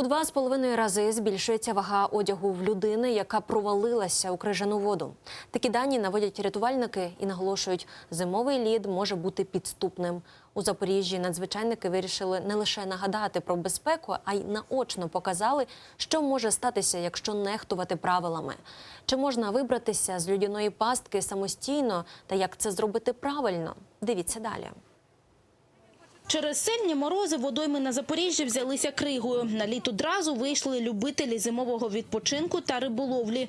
У два з половиною рази збільшується вага одягу в людини, яка провалилася у крижану воду. Такі дані наводять рятувальники і наголошують, зимовий лід може бути підступним. У Запоріжжі надзвичайники вирішили не лише нагадати про безпеку, а й наочно показали, що може статися, якщо нехтувати правилами. Чи можна вибратися з людяної пастки самостійно та як це зробити правильно? Дивіться далі. Через сильні морози водойми на Запоріжжі взялися кригою. На лід одразу вийшли любителі зимового відпочинку та риболовлі.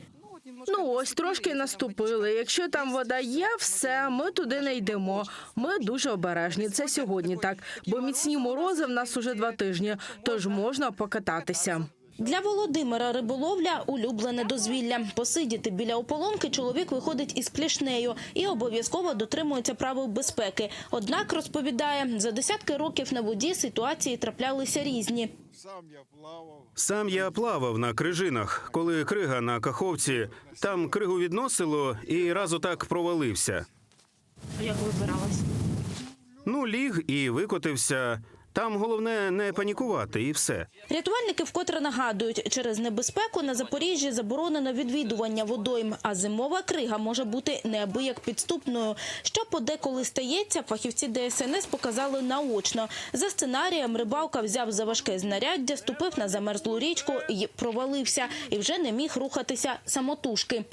Ну ось трошки наступили. Якщо там вода є, все, ми туди не йдемо. Ми дуже обережні. Це сьогодні так, бо міцні морози в нас уже два тижні, тож можна покататися. Для Володимира риболовля – улюблене дозвілля. Посидіти біля ополонки чоловік виходить із плішнею і обов'язково дотримується правил безпеки. Однак, розповідає, за десятки років на воді ситуації траплялися різні. Сам я плавав на крижинах, коли крига на каховці. Там кригу відносило і раз отак провалився. Як вибиралась? Ну, ліг і викотився. Там головне не панікувати, і все. Рятувальники вкотре нагадують, через небезпеку на Запоріжжі заборонено відвідування водойм, а зимова крига може бути неабияк підступною. Що подеколи стається, фахівці ДСНС показали наочно. За сценарієм рибалка взяв за важке знаряддя, ступив на замерзлу річку і провалився, і вже не міг рухатися самотужки.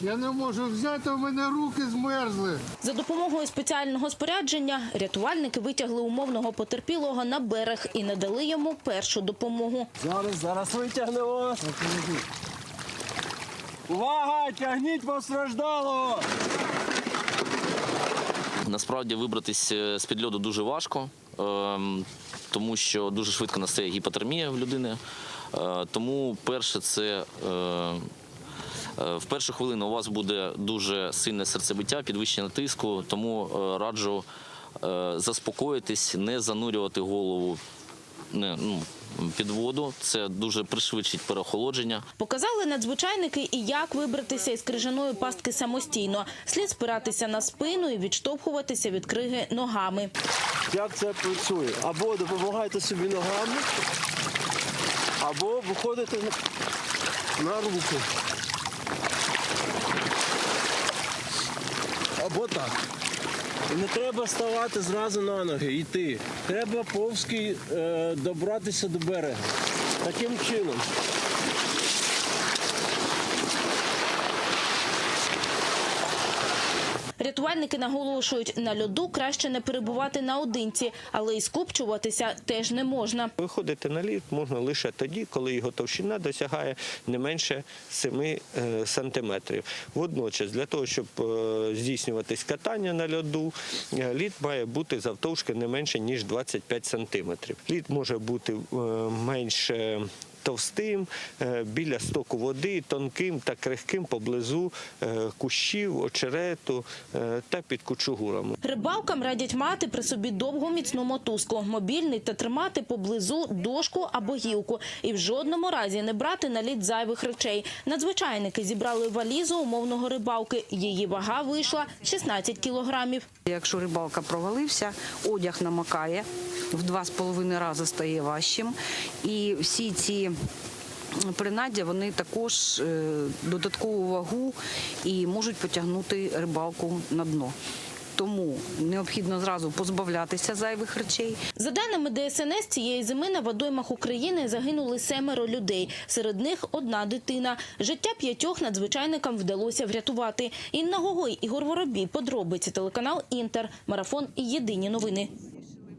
Я не можу взяти, у мене руки змерзли. За допомогою спеціального спорядження рятувальники витягли умовного потерпілого на берег і надали йому першу допомогу. Зараз, зараз витягнемо. Увага! Тягніть постраждалого! Насправді вибратись е, з-під льоду дуже важко, ем, тому що дуже швидко настає гіпотермія в людини. Е, Тому перше це е, в першу хвилину у вас буде дуже сильне серцебиття, підвищення тиску, тому е, раджу е, заспокоїтись, не занурювати голову не, ну, під воду. Це дуже пришвидшить переохолодження. Показали надзвичайники і як вибратися із крижаної пастки самостійно. Слід спиратися на спину і відштовхуватися від криги ногами. Як це працює? Або допомагайте собі ногами, або виходите на- на руку. Або так. І не треба ставати зразу на ноги, йти. Треба повзки е, добратися до берега. Таким чином. Рятувальники наголошують, на льоду краще не перебувати наодинці, але й скупчуватися теж не можна. Виходити на лід можна лише тоді, коли його товщина досягає не менше 7 е, сантиметрів. Водночас, для того, щоб е, здійснюватись катання на льоду, е, лід має бути завтовшки не менше ніж 25 сантиметрів. Лід може бути менше. Товстим е, біля стоку води, тонким та крихким поблизу е, кущів, очерету е, та під кучугурами. Рибалкам радять мати при собі довгу міцну мотузку, мобільний та тримати поблизу дошку або гілку. І в жодному разі не брати на лід зайвих речей. Надзвичайники зібрали валізу умовного рибалки. Її вага вийшла 16 кілограмів. Якщо рибалка провалився, одяг намокає, в два з половиною рази стає важчим. І всі ці принаддя вони також е, додаткову вагу і можуть потягнути рибалку на дно. Тому необхідно зразу позбавлятися зайвих речей. За даними ДСНС, цієї зими на водоймах України загинули семеро людей. Серед них одна дитина. Життя п'ятьох надзвичайникам вдалося врятувати. Інна Гогой, Ігор Воробій, подробиці телеканал Інтер, марафон і єдині новини.